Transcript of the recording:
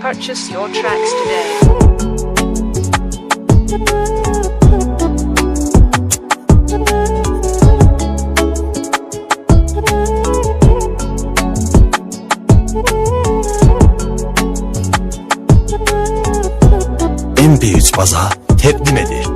Purchase your tracks today. MP3 baza təqdim edir.